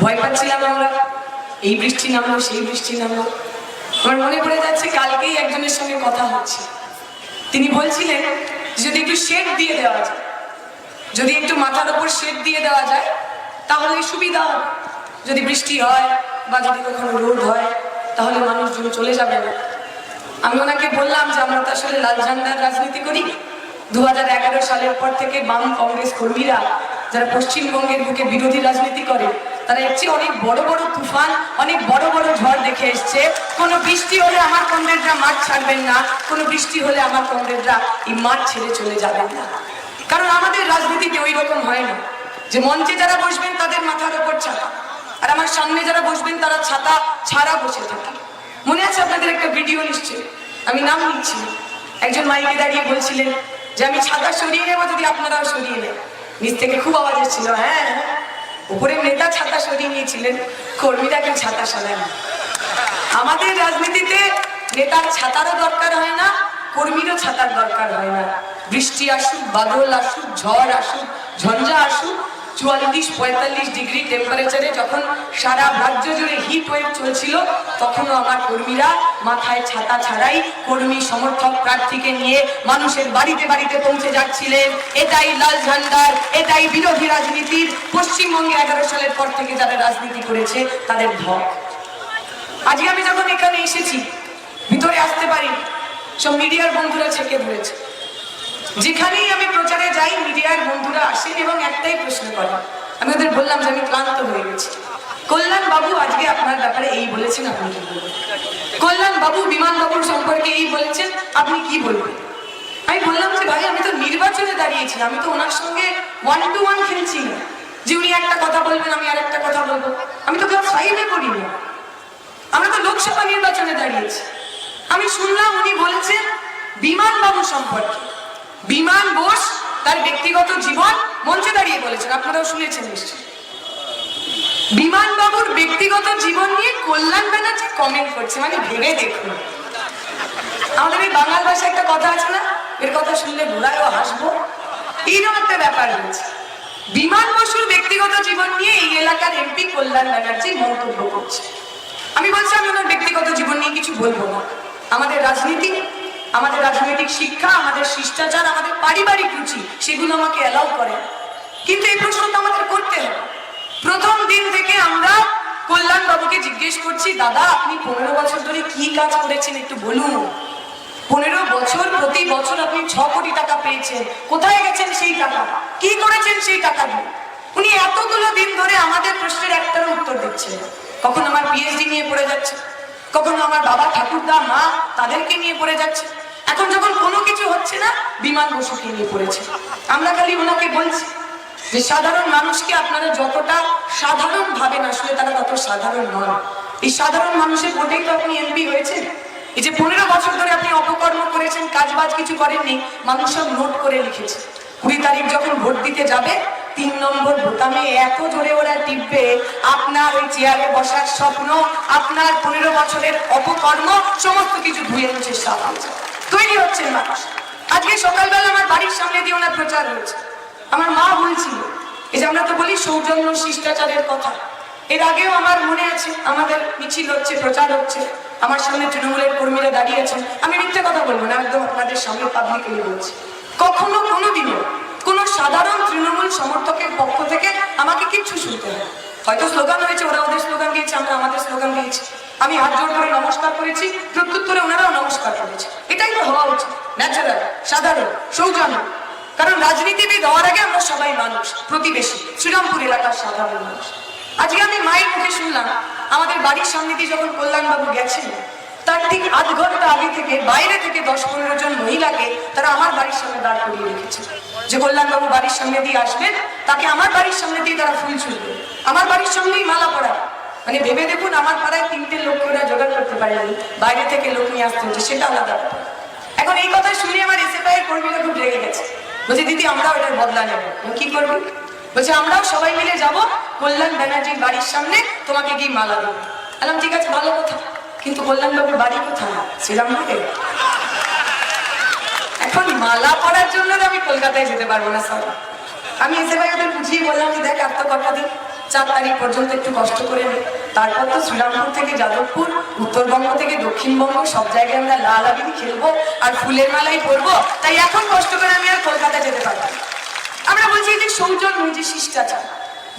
ভয় পাচ্ছিলাম আমরা। এই বৃষ্টি নামলো, সেই বৃষ্টি নামলো। আমার মনে পড়ে যাচ্ছে কালকেই একজনের সঙ্গে কথা হচ্ছে। তিনি বলছিলেন, যদি একটু শেড দিয়ে দেওয়া যায়, যদি একটু মাথার ওপর শেড দিয়ে দেওয়া যায়, তাহলে সুবিধা হবে। যদি বৃষ্টি হয় বা যদি কখনো রোদ হয়, তাহলে মানুষজন চলে যাবে না। আমি ওনাকে বললাম যে, আমরা তো আসলে লাল ঝান্ডার রাজনীতি করি। দু হাজার এগারো সালের পর থেকে বাম কংগ্রেস কর্মীরা যারা পশ্চিমবঙ্গের বুকে বিরোধী রাজনীতি করে, তারা চেয়ে অনেক বড় বড় তুফান, অনেক বড় বড় ঝড় দেখে এসছে। কোনো বৃষ্টি হলে আমার কংগ্রেসরা মাঠ ছাড়বেন না, কোনো বৃষ্টি হলে আমার কংগ্রেসরা এই মাঠ ছেড়ে চলে যাবেন না। কারণ আমাদের রাজনীতিতে ওই রকম হয় না। যে মঞ্চে যারা বসবেন, তাদের মাথার ওপর ছাতা। আর আমার সামনে যারা বসবেন, তারা ছাতা ছাড়া বসে থাকে। মনে আছে আপনাদের একটা ভিডিও নিশ্চয় আমি নাম নিচ্ছি একজন মাইকে দাঁড়িয়ে বলছিলেন যে, আমি ছাতা সরিয়ে নেব যদি আপনারাও সরিয়ে নেন। নিচ থেকে খুব আওয়াজ এসেছিল হ্যাঁ। উপরে নেতা ছাতা সরিয়ে নিয়েছিলেন, কর্মীরা কেউ ছাতা সরায় না আমাদের রাজনীতিতে নেতার ছাতারও দরকার হয় না, কর্মীরও ছাতার দরকার হয় না বৃষ্টি আসুক, বাদল আসুক, ঝড় আসুক, ঝঞ্ঝা আসুক চুয়াল্লিশ, পঁয়তাল্লিশ ডিগ্রি টেম্পারেচারে যখন সারা রাজ্য জুড়ে হিট ওয়েভ চলছিল, তখনও আমার কর্মীরা মাথায় ছাতা ছাড়াই কর্মী, সমর্থক, প্রার্থীকে নিয়ে মানুষের বাড়িতে বাড়িতে পৌঁছে যাচ্ছিলেন। এটাই লাল ঝান্ডার, এটাই বিরোধী রাজনীতির। পশ্চিমবঙ্গে এগারো সালের পর থেকে যারা রাজনীতি করেছে, তাদের ধক আজকে আমি যখন এখানে এসেছি, ভিতরে আসতে পারি সব মিডিয়ার বন্ধুরা ছেকে ধরেছে। যেখানেই আমি প্রচারে যাই, মিডিয়ার বন্ধুরা আসেন এবং একটাই প্রশ্ন করেন আমি ওদের বললাম যে আমি ক্লান্ত হয়ে গেছি। কল্যাণ বাবু আজকে আপনার ব্যাপারে এই বলেছেন, আপনি কি বলবেন? কল্যাণ বাবু, বিমান বাবুর সম্পর্কে এই বলেছেন, আপনি কি বলবেন? আমি বললাম যে ভাই, আমি তো নির্বাচনে দাঁড়িয়েছি, আমি তো ওনার সঙ্গে ওয়ান টু ওয়ান খেলছি না। যে উনি একটা কথা বলবেন, আমি আর একটা কথা বলব। আমি তো ক্লাস ফাইভে না আমরা তো লোকসভা নির্বাচনে দাঁড়িয়েছি। আমি শুনলাম উনি বলছেন, বিমান বাবু সম্পর্কে। বিমান, বোস, তার ব্যক্তিগত জীবন মঞ্চে দাঁড়িয়ে বলেছেন। আপনারাও শুনেছেন নিশ্চয়ই। বিমান বাবুর ব্যক্তিগত জীবন নিয়ে কল্যাণ ব্যানার্জি কমেন্ট করছে মানে ভেবে দেখুন। আমাদের এই বাংলার ভাষায় একটা কথা আছে না? এর কথা শুনলে ঘোরায়ও হাসবো। এইরকম একটা ব্যাপার হয়েছে বিমান বসুর ব্যক্তিগত জীবন নিয়ে এই এলাকার এমপি কল্যাণ ব্যানার্জি মন্তব্য করছে। আমি বলছি, আমি ওনার ব্যক্তিগত জীবন নিয়ে কিছু বলব না। আমাদের রাজনীতি আমাদের রাজনৈতিক শিক্ষা, আমাদের শিষ্টাচার, আমাদের পারিবারিক রুচি, সেগুলো আমাকে অ্যালাউ করে। কিন্তু এই প্রশ্ন তো আমাদের করতে হবে। প্রথম দিন থেকে আমরা কল্যাণ বাবুকে জিজ্ঞেস করছি, দাদা, আপনি পনেরো বছর ধরে কি কাজ করেছেন একটু বলুন? পনেরো বছর, প্রতি বছর আপনি ছ কোটি টাকা পেয়েছেন। কোথায় গেছেন সেই টাকা? কি করেছেন সেই টাকা দিয়ে? উনি এতগুলো দিন ধরে আমাদের প্রশ্নের একটারও উত্তর দিচ্ছেন কখন আমার পিএইচডি নিয়ে পড়ে যাচ্ছে, কখনো আমার বাবা ঠাকুরদা, মা তাদেরকে নিয়ে পড়ে যাচ্ছে। এখন যখন কোনো কিছু হচ্ছে না, বিমান বসুকে নিয়ে পড়েছে। আমরা খালি ওনাকে বলছি যে সাধারণ মানুষকে আপনারা যতটা সাধারণ ভাবেন, আসলে তারা তত সাধারণ নন। এই সাধারণ মানুষের ভোটেই তো আপনি এমপি হয়েছেন। এই যে পনেরো বছর ধরে আপনি অপকর্ম করেছেন কাজ বাজ কিছু করেননি, মানুষ সব নোট করে লিখেছে। কুড়ি তারিখ যখন ভোট দিতে যাবে, তিন নম্বর বোতামে এত জোরে ওরা টিপবে, আপনার ওই চেয়ারে বসার স্বপ্ন, আপনার পনেরো বছরের অপকর্ম, সমস্ত কিছু ধুয়ে মুছে হয়েছে তৈরি হচ্ছেন মানুষ আজকে সকালবেলা আমার বাড়ির সামনে দিয়ে ওনার প্রচার হয়েছে। আমার মা বলছিল, এই যে আমরা তো বলি সৌজন্য শিষ্টাচারের কথা। এর আগেও আমার মনে আছে, আমাদের মিছিল হচ্ছে, প্রচার হচ্ছে। আমার সামনে তৃণমূলের কর্মীরা দাঁড়িয়ে আছেন। আমি মিথ্যে কথা বলব না, একদম আপনাদের সামনে পাবলিকলি বলছি। কখনো কোনোদিনও কোনো সাধারণ তৃণমূল সমর্থকের পক্ষ থেকে আমাকে কিচ্ছু শুনতে হয় হয়তো স্লোগান হয়েছে, ওরা ওদের স্লোগান দিয়েছে, আমরা আমাদের স্লোগান দিয়েছি। আমি হাত জোর করে নমস্কার করেছি, প্রত্যুত্তরে ওনারাও নমস্কার করেছে। এটাই তো হওয়া উচিত ন্যাচারাল সাধারণ, সৌজন্য। কারণ রাজনীতিবিদ হওয়ার আগে আমরা সবাই মানুষ, প্রতিবেশী, শ্রীরামপুর এলাকার সাধারণ মানুষ। আজকে আমি মায়ের মুখে শুনলাম, আমাদের বাড়ির সামনে দিয়ে যখন কল্যাণবাবু গেছেন, তার ঠিক আধ ঘণ্টা আগে থেকে, বাইরে থেকে দশ পনেরো জন মহিলাকে তারা আমার বাড়ির সামনে দাঁড় করিয়ে রেখেছে। যে কল্যাণবাবু বাড়ির সামনে দিয়ে আসবেন, তাকে আমার বাড়ির সামনে দিয়ে তারা ফুল ছুঁড়বে। আমার বাড়ির সামনেই মালা পড়া মানে ভেবে দেখুন আমার পাড়ায় তিনটে লোককে ওরা জোগাড় করতে পারেনি, বাইরে থেকে লোক নিয়ে আসতে হচ্ছে, সেটা আলাদা এখন এই কথা শুনে আমার এসএফআই এর কর্মীরা খুব রেগে গেছে। বলছে, দিদি, আমরাও এটার বদলা নেব। কি করব? বলছে, আমরাও সবাই মিলে যাব কল্যাণ ব্যানার্জির বাড়ির সামনে, তোমাকে গিয়ে মালা দেবো। বললাম, ঠিক আছে ভালো কথা কিন্তু কল্যাণবাবুর বাড়ি কোথায়? শ্রীরামপুরে। এখন মালা পরার জন্য আমি কলকাতায় যেতে পারব না, স্যার। আমি এসে ভাই ওদের বুঝিয়ে বললাম যে, দেখ, আর কটা দিন চার তারিখ পর্যন্ত একটু কষ্ট করে নিই তারপর তো শ্রীরামপুর থেকে যাদবপুর, উত্তরবঙ্গ থেকে দক্ষিণবঙ্গ, সব জায়গায় আমরা লাল আবির খেলব আর ফুলের মালাই পরবো। তাই এখন কষ্ট করে আমি আর কলকাতা যেতে পারব আমরা বলছি যে সৌজন্য এই যে শিষ্টাচার,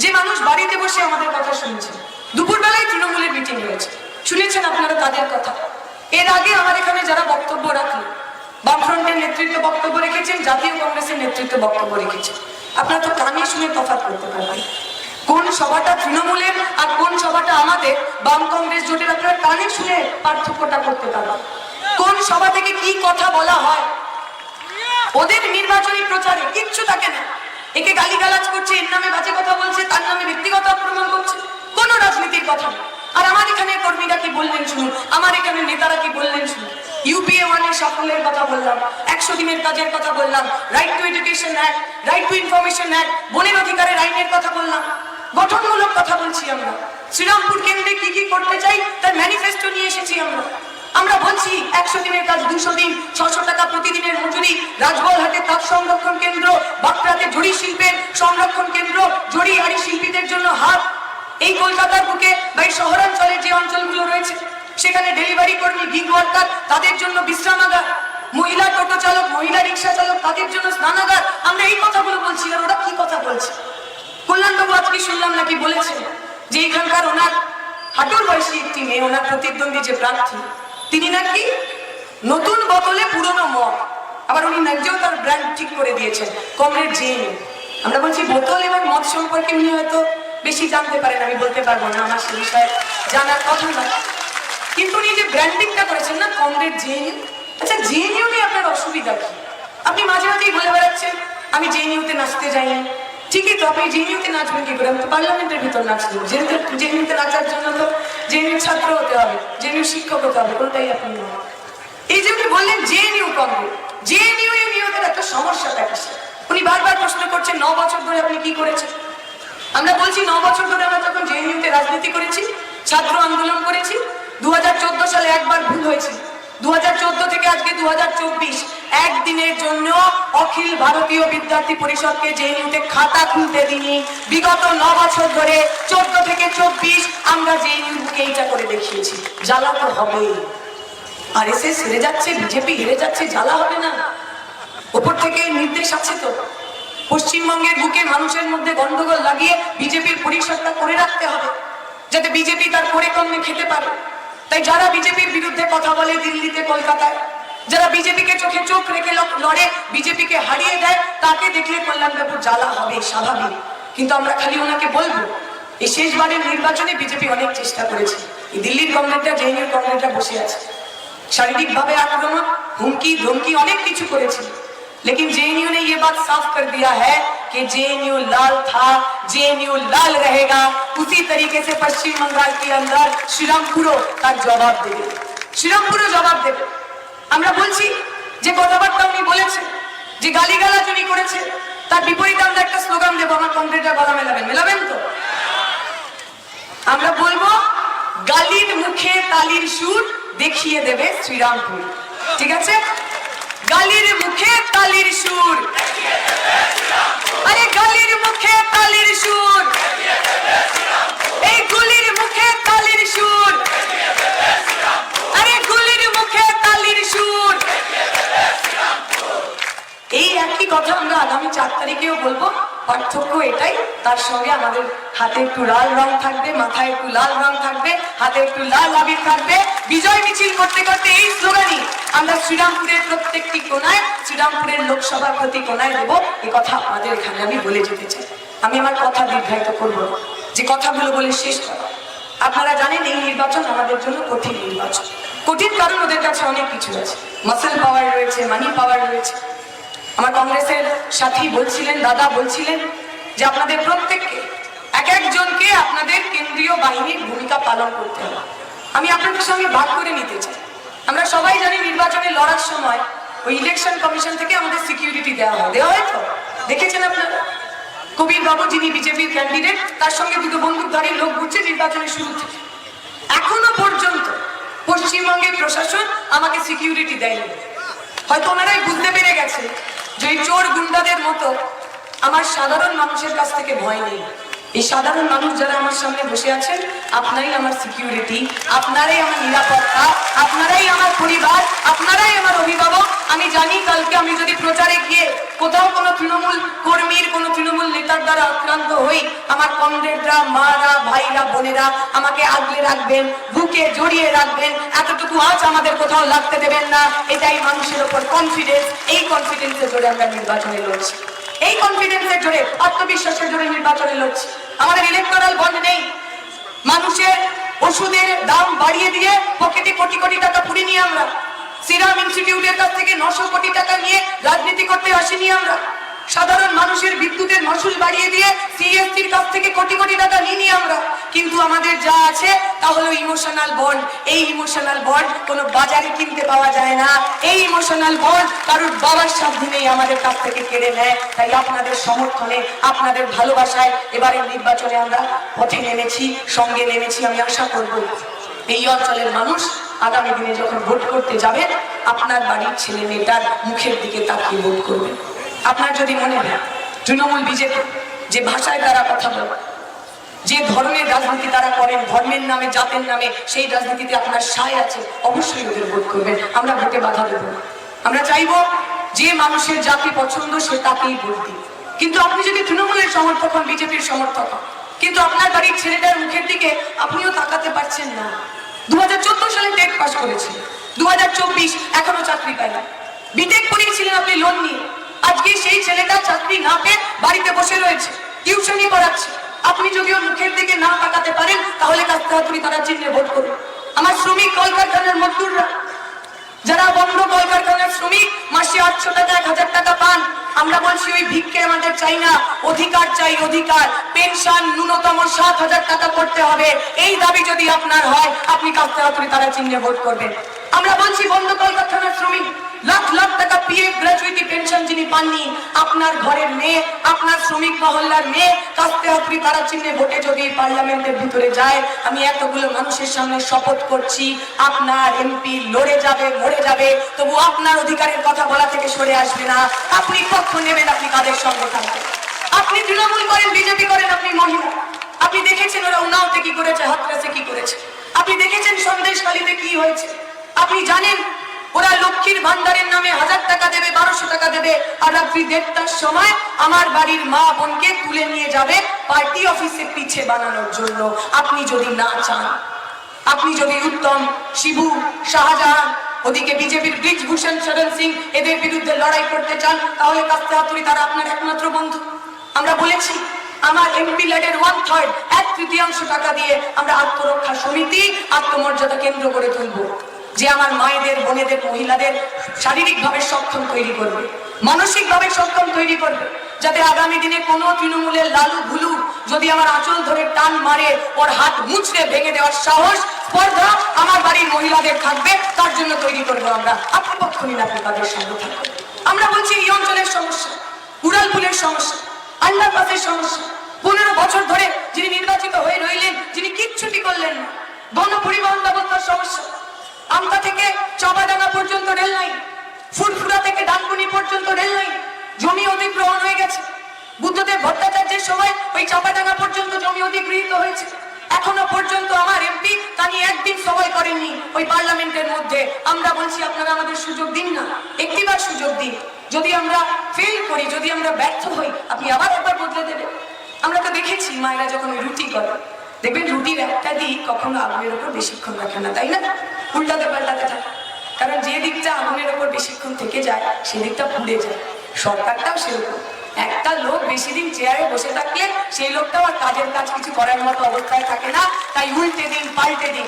যে মানুষ বাড়িতে বসে আমাদের কথা শুনছে। দুপুরবেলায় তৃণমূলের মিটিং হয়েছে। শুনেছেন আপনারা তাদের কথা? এর আগে আমার এখানে যারা বক্তব্য রাখলেন বামফ্রন্টের নেতৃত্ব বক্তব্য রেখেছেন, জাতীয় কংগ্রেসের নেতৃত্ব বক্তব্য রেখেছেন। আপনারা তো কানে শুনে তফাৎ করতে পারবেন। কোন সভাটা তৃণমূলের আর কোন সভাটা আমাদের বাম কংগ্রেস জোটের? আপনারা কানে শুনে পার্থক্যটা করতে পারবেন। কোন সভা থেকে কি কথা বলা হয়? ওদের নির্বাচনী প্রচারে কিচ্ছু থাকে না। একে গালিগালাজ করছে, এর নামে বাজে কথা বলছে, তার নামে ব্যক্তিগত আক্রমণ করছে। কোন রাজনীতির কথা। আর আমার এখানে কর্মীরা কি বললেন শুনুন? আমার এখানে নেতারা কি বললেন শুনুন? ইউপিএ ওয়ানের সাফল্যের কথা বললাম, একশো দিনের কাজের কথা বললাম right to education act right to information act বনের অধিকারের আইনের কথা বললাম। গঠনমূলক কথা বলছি আমরা। শ্রীরামপুর কেন্দ্রে কি কি করতে চাই, তার ম্যানিফেস্টো নিয়ে এসেছি আমরা। আমরা বলছি, একশো দিনের কাজ, দুশো দিন, ছশো টাকা প্রতিদিনের মজুরি, রাজবলহাটে তাপ সংরক্ষণ কেন্দ্র, বাঁকড়াতে জড়ি শিল্পের সংরক্ষণ কেন্দ্র জড়ি আড়ি শিল্পীদের জন্য হাত এই কলকাতার বুকে বা এই শহরাঞ্চলের যে অঞ্চলগুলো রয়েছে, সেখানে ডেলিভারি কর্মী গিগ ওয়ার্কার তাদের জন্য বিশ্রামাগার, মহিলা টোটো চালক, মহিলা রিক্সা চালক, তাদের জন্য স্নানাগার। আমরা এই কথাগুলো বলছি আর ওরা কি কথা বলছে? কল্যাণবাবু আজকে শুনলাম নাকি বলেছেন যে এখানকার ওনার হাঁটুর বয়সী একটি মেয়ে, ওনার প্রতিদ্বন্দ্বী যে প্রার্থী, তিনি নাকি নতুন বোতলে পুরনো মদ। আবার উনি নিজেও তার ব্র্যান্ড ঠিক করে দিয়েছেন, কমরেড জেএনইউ আমরা বলছি, বোতল এবং মদ সম্পর্কে উনি হয়তো বেশি জানতে পারেন, আমি বলতে পারব না, আমার সে বিষয়ে জানার কথা না কিন্তু উনি যে ব্র্যান্ডিংটা করেছেন না, কমরেড জেএনইউ আচ্ছা জেএনইউ নিয়ে আপনার অসুবিধা কি? আপনি মাঝে মাঝেই বলে বেড়াচ্ছেন, আমি জেএনইউতে নাচতে যাইনি। ঠিকই তো আপনি জেএনইউতে নাচবেন কি করে? আমি তো পার্লামেন্টের ভিতর নাচবো। যেহেতু জেএনইউতে নাচার জন্য তো জেএনইউ ছাত্র হতে হবে জেএনইউ শিক্ষক হতে হবে, কোনটাই আপনি এই যে উনি বললেন জেএনইউ কমরেড জেএনইউ এ নিয়ে ওদের একটা সমস্যা দেখাচ্ছে উনি বারবার প্রশ্ন করছেন, ন বছর ধরে আপনি কি করেছেন? আমরা বলছি, ন বছর ধরে আমরা যখন জেএনইউতে রাজনীতি করেছি, ছাত্র আন্দোলন করেছি, দু হাজার চোদ্দ সালে একবার ভুল হয়েছিল। দুহাজার চোদ্দ থেকে আজকে দু একদিনের জন্য অখিল ভারতীয় বিদ্যার্থী পরিষদকে জেএনইউতে খাতা খুলতে দিনি বিগত ন বছর ধরে চোদ্দ থেকে চব্বিশ আমরা জেএনইউ বুকে এইটা করে দেখিয়েছি। জ্বালা তো হবেই। আর এসে হেরে যাচ্ছে, বিজেপি হেরে যাচ্ছে, জ্বালা হবে না। ওপর থেকে নির্দেশ আছে তো। পশ্চিমবঙ্গের বুকে মানুষের মধ্যে গন্ডগোল লাগিয়ে বিজেপির পরিসরটা করে রাখতে হবে, যাতে বিজেপি তার করে কমে খেতে পারে। তাই যারা বিজেপির বিরুদ্ধে কথা বলে দিল্লিতে কলকাতায় যারা বিজেপিকে চোখে চোখ রেখে ল- লড়ে বিজেপিকে হারিয়ে দেয় তাকে দেখলে কল্যাণবাবুর জ্বালা হবে স্বাভাবিক কিন্তু আমরা খালি ওনাকে বলবো এই শেষবারের নির্বাচনে বিজেপি অনেক চেষ্টা করেছে এই দিল্লির কংগ্রেসটা জেএনইউর কংগ্রেসটা বসে আছে শারীরিকভাবে আক্রমণ হুমকি ধমকি অনেক কিছু করেছিল लेकिन जेएनयू ने ये बात साफ कर दिया है कि जेएनयू लाल था जेएनयू लाल रहेगा उसी तरीके से पश्चिम बंगाल के अंदर श्रीरामपुरो তার জবাব দেবে শ্রীরামপুরও জবাব দেবে আমরা বলছি যে কথাবার্তা উনি বলেছেন যে গালিগালাজ উনি করেছে তার বিপরীতে আমরা একটা স্লোগান দেবো আমার কমপ্লিটটা গলা মেলাবেন মেলাবেন তো আমরা বলবো গালির মুখে তালির সুর দেখিয়ে দেবে শ্রীরামপুর ঠিক আছে গালির মুখে তালির সুর। আরে গালির মুখে তালির সুর। এই গুলির মুখে তালির সুর। আরে গুলির মুখে তালির সুর। এই একই কথা আমরা আগামী চার তারিখেও বলব। পার্থক্য এটাই। তার সঙ্গে আমাদের হাতে একটু লাল রং থাকবে, মাথায় একটু লাল রং থাকবে হাতে একটু লাল আবির থাকবে। বিজয় মিছিল করতে করতে এই স্লোগানই আমরা শ্রীরামপুরের প্রত্যেকটি কোনায়, শ্রীরামপুরের লোকসভার প্রতি কোনায় দেবো। এ কথা আমাদের এখানে আমি বলে যেতে চাই। আমি আমার কথা দীর্ঘায়িত করব। যে কথাগুলো বলে শেষ করা। আপনারা জানেন এই নির্বাচন আমাদের জন্য কঠিন নির্বাচন। কঠিন কারণ ওদের কাছে অনেক কিছু আছে। মাসেল পাওয়ার রয়েছে মানি পাওয়ার রয়েছে। আমার কংগ্রেসের সাথী বলছিলেন, দাদা বলছিলেন যে আপনাদের প্রত্যেককে, এক একজনকে আপনাদের কেন্দ্রীয় বাহিনীর ভূমিকা পালন করতে হবে। আমি আপনাদের সঙ্গে ভাগ করে নিতে চাই। আমরা সবাই জানি নির্বাচনে লড়ার সময় ওই ইলেকশন কমিশন থেকে আমাদের সিকিউরিটি দেওয়া হয়। দেওয়া হয় তো? দেখেছেন আপনারা? কবির বাবু যিনি বিজেপির ক্যান্ডিডেট তার সঙ্গে দুটো বন্দুকধারী লোক ঘুরছে নির্বাচনের শুরু থেকে। এখনও পর্যন্ত পশ্চিমবঙ্গের প্রশাসন আমাকে সিকিউরিটি দেয়নি। হয়তো ওনারাই বুঝতে পেরে গেছে যে চোর গুন্ডাদের মতো আমার সাধারণ মানুষের কাছ থেকে ভয় নেই। এই সাধারণ মানুষ যারা আমার সামনে বসে আছেন, আপনারাই আমার সিকিউরিটি আপনারাই আমার নিরাপত্তা, আপনারাই আমার পরিবার, আপনারাই আমার অভিভাবক। আমি জানি কালকে আমি যদি প্রচারে গিয়ে কোথাও কোনো তৃণমূল কর্মীর কোনো নেতার দ্বারা আক্রান্ত হই, আমার কমরেডরা, মারা, ভাইরা, বোনেরা আমাকে আগলে রাখবেন, বুকে জড়িয়ে রাখবেন। এতটুকু আজ আমাদের কোথাও লাগতে দেবেন না। এটাই মানুষের ওপর কনফিডেন্স এই কনফিডেন্সের জোরে আমরা নির্বাচনে লড়ছি। এই কনফিডেন্সের জোরে, আত্মবিশ্বাসের জোরে নির্বাচনে লড়ছি। আমাদের ইলেকট্রাল বন্ড নেই। মানুষের ওষুধের দাম বাড়িয়ে দিয়ে পকেটে কোটি কোটি টাকা পুড়ে নিয়ে আমরা, সিরাম ইনস্টিটিউটের কাছ থেকে নশো কোটি টাকা নিয়ে রাজনীতি করতে আসিনি আমরা। সাধারণ মানুষের বিদ্যুতের মাসুল বাড়িয়ে দিয়ে সিএসসির কাছ থেকে কোটি কোটি টাকা নিইনি আমরা। কিন্তু আমাদের যা আছে, তা হলো ইমোশনাল বন্ড এই ইমোশনাল বন্ড কোনো বাজারে কিনতে পাওয়া যায় না। এই ইমোশনাল বন্ড কারোর বাবার সাধ্য নেই আমাদের কাছ থেকে কেড়ে নেয়। তাই আপনাদের সমর্থনে, আপনাদের ভালোবাসায় এবারে নির্বাচনে আমরা পথে নেমেছি, সঙ্গে নেমেছি, আমি আশা করব। এই অঞ্চলের মানুষ আগামী দিনে যখন ভোট করতে যাবেন আপনার বাড়ির ছেলে মেয়েটার মুখের দিকে তাকিয়ে ভোট করবেন আপনার যদি মনে হয়। তৃণমূল বিজেপি, যে ভাষায় তারা কথা বলে, যে ধরনের রাজনীতি তারা করেন, ধর্মের নামে, জাতের নামে, সেই রাজনীতিতে আপনার সায় আছে, অবশ্যই ওদের ভোট করবেন। আমরা ভোটে বাধা দেবো। আমরা চাইব যে মানুষের জাতি পছন্দ, সে তাকেই ভোট দিন কিন্তু আপনি যদি তৃণমূলের সমর্থক হন, বিজেপির সমর্থক হন, কিন্তু আপনার বাড়ির ছেলেটার মুখের দিকে আপনিও তাকাতে পারছেন না। দু হাজার চোদ্দ সালে টেট পাস করেছে। দু এখনও চাকরি পায় না। বিটেক পড়িয়েছিলেন আপনি লোন নিয়ে। আজকে সেই ছেলেটা চাকরি না পেয়ে বাড়িতে বসে রয়েছে। টিউশনই পড়াচ্ছে। আপনি যদি ওর মুখের দিকে না তাকাতে পারেন, তাহলে কাস্তে হাতুড়ি তারা চিহ্নে ভোট করুন। আমার শ্রমিক কলকারখানার মজদুররা, যারা বন্ধ কলকারখানার শ্রমিক, মাসে আটশো টাকা, এক হাজার টাকা পান। আমরা বলছি, ওই ভিক্ষে আমাদের চাই না, অধিকার চাই অধিকার। পেনশন ন্যূনতম সাত হাজার টাকা করতে হবে। এই দাবি যদি আপনার হয়, আপনি কাস্তে হাতুড়ি তারা চিহ্নে ভোট করবেন। আমরা বলছি বন্ধ কলকারখানার শ্রমিক। লাখ লাখ টাকা পিএ গ্র্যাচুইটি পেনশন যিনি পাননি, আপনার ঘরের মেয়ে, আপনার শ্রমিক মহল্লার মেয়ে, কাস্তে হাতুড়ি তারা চিহ্নে ভোটে যদি পার্লামেন্টের ভিতরে যায়, আমি এতগুলো মানুষের সামনে শপথ করছি, আপনার এমপি লড়ে যাবে, মরে যাবে, তবু আপনার অধিকারের কথা বলা থেকে সরে আসবে না। আপনি পক্ষ নেবেন, আপনি কাদের সঙ্গে থাকবেন? আপনি তৃণমূল করেন বিজেপি করেন, আপনি মহিলা। আপনি দেখেছেন ওরা উনাওতে কি করেছে, হাতরাসে কি করেছে? আপনি দেখেছেন সন্দেশখালীতে কি হয়েছে? আপনি জানেন, ওরা লক্ষ্মীর ভান্ডারের নামে হাজার টাকা দেবে, বারোশো টাকা দেবে। আর রাত্রি দেড়টার সময় আমার বাড়ির মা বোনকে তুলে নিয়ে যাবে পার্টি অফিসে পিছে বানানোর জন্য। আপনি যদি না চান, আপনি যদি উত্তম, শিবু, শাহজাহান, ওদিকে বিজেপির ব্রিজভূষণ শরণ সিং এদের বিরুদ্ধে লড়াই করতে চান, তাহলে কাস্তে হাতুড়ি তারা আপনার একমাত্র বন্ধু। আমরা বলেছি, আমার এমপি ল্যাডের ওয়ান থার্ড এক তৃতীয়াংশ টাকা দিয়ে আমরা আত্মরক্ষা সমিতি আত্মমর্যাদা কেন্দ্র করে তুলবো। যে আমার মায়েদের, বোনেদের, মহিলাদের শারীরিকভাবে সক্ষম তৈরি করবে, মানসিকভাবে সক্ষম তৈরি করবে, যাতে আগামী দিনে কোনো তৃণমূলের লালু ভুলু যদি আমার আঁচল ধরে টান মারে, ওর হাত মুচড়ে ভেঙে দেওয়ার সাহস স্পর্ধা আমার বাড়ির মহিলাদের থাকবে, তার জন্য তৈরি করব আমরা আপনি পক্ষ নিন আপনি তাদের সঙ্গে আমরা বলছি এই অঞ্চলের সমস্যা, উড়ালপুলের সমস্যা আন্ডারপাসের সমস্যা। পনেরো বছর ধরে যিনি নির্বাচিত হয়ে রইলেন, যিনি কিচ্ছুটি করলেন না। গণ পরিবহন ব্যবস্থার সমস্যা। আমতা থেকে চবাডাঙ্গা পর্যন্ত রেল লাইন, ফুরফুরা থেকে ডানকুনি পর্যন্ত রেল লাইন, জমি অধিগ্রহণ হয়ে গেছে। বুদ্ধদেব ভট্টাচার্যের সময় ওই চাপাডাঙ্গা পর্যন্ত জমি অধিগৃহীত হয়েছে। এখনও পর্যন্ত আমার এমপি তা নিয়ে একদিন সবাই করেননি ওই পার্লামেন্টের মধ্যে। আমরা বলছি, আপনারা আমাদের সুযোগ দিন না। একটিবার সুযোগ দিন। যদি আমরা ফেল করি, যদি আমরা ব্যর্থ হই, আপনি আবার একবার বদলে দেবেন। আমরা তো দেখেছি মায়েরা যখন রুটি করে। দেখবেন রুটির একটা দিক কখনো আগুনের উপর বেশিক্ষণ রাখে না, তাই না? উল্টাতে পাল্টাতে থাকে কারণ যে দিকটা আগুনের ওপর বেশিক্ষণ থেকে যায় সেই দিকটা পুড়ে যায়। সরকারটাও সেরকম। একটা লোক বেশি দিন চেয়ারে বসে থাকলে, সেই লোকটাও আর কাজের কাজ কিছু করার মতো অবস্থায় থাকে না। তাই উল্টে দিন, পাল্টে দিন।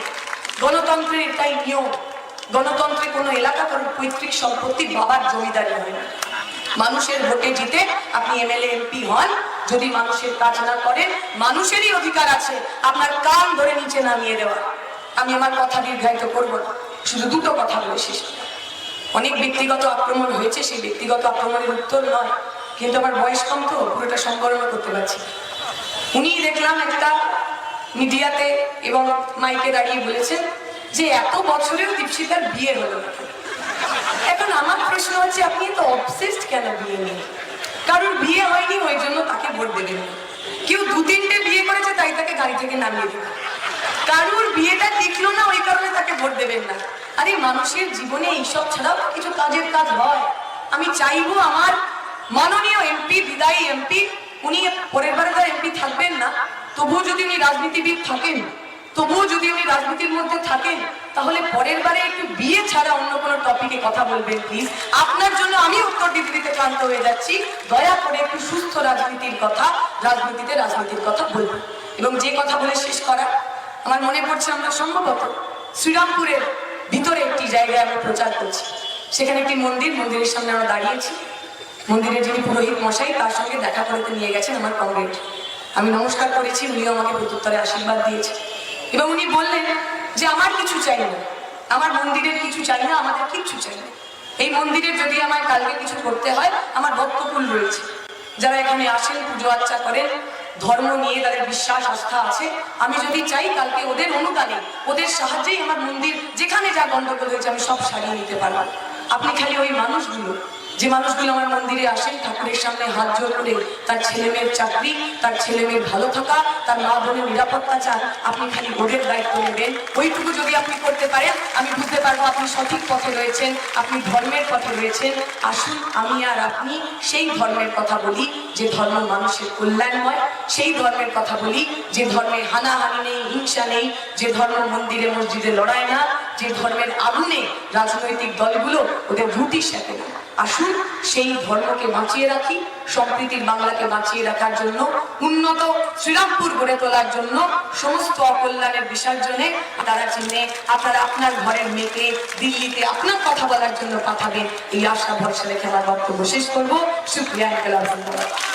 গণতন্ত্রের এটাই নিয়ম। গণতন্ত্রে কোনো এলাকা কারোর পৈতৃক সম্পত্তি বাবার জমিদারি হয় না। মানুষের ভোটে জিতে আপনি এমএলএ এমপি হন। যদি মানুষের কাজ না করেন, মানুষেরই অধিকার আছে। আপনার কান ধরে নিচে নামিয়ে দেওয়া। আমি আমার কথা দীর্ঘায়িত করব না। শুধু দুটো কথা বলে শেষ অনেক ব্যক্তিগত আক্রমণ হয়েছে, সেই ব্যক্তিগত আক্রমণের উত্তর নয়। কিন্তু আমার বয়স কম তো, পুরোটা সংবরণ করতে পারছি উনি দেখলাম একটা মিডিয়াতে এবং মাইকে দাঁড়িয়ে বলেছেন যে, এত বছরেও দীপশিতার বিয়ে হলো? এখন আমার প্রশ্ন হচ্ছে, আপনি তো অবসেসড কেন বিয়ে নিয়ে? কারোর বিয়ে হয়নি, ওই জন্য তাকে ভোট দেবেন কেউ দু তিনটে বিয়ে করেছে, তাই তাকে গাড়ি থেকে নামিয়ে দেবে কারুর বিয়েটা টিকলো না, ওই কারণে তাকে ভোট দেবেন না। আরে মানুষের জীবনে এইসব ছাড়াও কিছু কাজের কাজ হয়। আমি চাইব আমার মাননীয় এমপি বিদায়ী এমপি উনি পরের বারে তো এমপি থাকবেন না। তবুও যদি উনি রাজনীতিবিদ থাকেন, তবুও যদি উনি রাজনীতির মধ্যে থাকেন, তাহলে পরের বারে একটু বিয়ে ছাড়া অন্য কোনো টপিকে কথা বলবেন প্লিজ আপনার জন্য আমি উত্তর দিতে দিতে ক্লান্ত হয়ে যাচ্ছি। দয়া করে একটু সুস্থ রাজনীতির কথা, রাজনীতিতে রাজনীতির কথা বলবেন। এবং যে কথা বলে শেষ আমার মনে পড়ছে আমরা সম্ভবত শ্রীরামপুরের ভিতরে একটি জায়গায় আমরা প্রচার করছি। সেখানে একটি মন্দির, মন্দিরের সামনে আমরা দাঁড়িয়েছি। মন্দিরের যিনি পুরোহিত মশাই, তার সঙ্গে দেখা করতে নিয়ে গেছেন আমার কংগ্রেট আমি নমস্কার করেছি, উনিও আমাকে প্রত্যুত্তরে আশীর্বাদ দিয়েছে এবং উনি বললেন যে, আমার কিছু চাই না। আমার মন্দিরের কিছু চাই না, আমাদের কিচ্ছু চাই না। এই মন্দিরের যদি আমার কালকে কিছু করতে হয়, আমার ভক্তকুল রয়েছে। যারা এখানে আসেন, পুজো আর্চা করেন ধর্ম নিয়ে তাদের বিশ্বাস, আস্থা আছে। আমি যদি চাই কালকে ওদের অনুদানে, ওদের সাহায্যেই আমার মন্দির, যেখানে যা গন্ডগোল হয়েছে, আমি সব সারিয়ে নিতে পারব। আপনি খালি ওই মানুষগুলো যে মানুষগুলো আমার মন্দিরে আসেন ঠাকুরের সামনে হাত জোর করে তার ছেলে মেয়ের চাকরি, তার ছেলে মেয়ের ভালো থাকা, তার মা বোনের নিরাপত্তা চান, আপনি খালি ওদের দায়িত্ব নেবেন। ওইটুকু যদি আপনি করতে পারেন, আমি বুঝতে পারব আপনি সঠিক পথে রয়েছেন, আপনি ধর্মের পথে রয়েছেন। আসুন, আমি আর আপনি সেই ধর্মের কথা বলি, যে ধর্ম মানুষের কল্যাণময়। সেই ধর্মের কথা বলি, যে ধর্মে হানাহানি নেই, হিংসা নেই, যে ধর্ম মন্দিরে মসজিদে লড়ায় না, যে ধর্মের আগুনে রাজনৈতিক দলগুলো ওদের রুটি শেখে না। আসুন সেই ধর্মকে বাঁচিয়ে রাখি, সম্প্রীতির বাংলাকে বাঁচিয়ে রাখার জন্য, উন্নত শ্রীরামপুর গড়ে তোলার জন্য, সমস্ত অকল্যাণের বিসর্জনে তারা চিনে, আপনারা আপনার ঘরের মেয়েকে দিল্লিতে আপনার কথা বলার জন্য পাঠাবেন, এই আশা ভরসা রেখে আমার বক্তব্য শেষ করব। সুপ্রিয়া ধন্যবাদ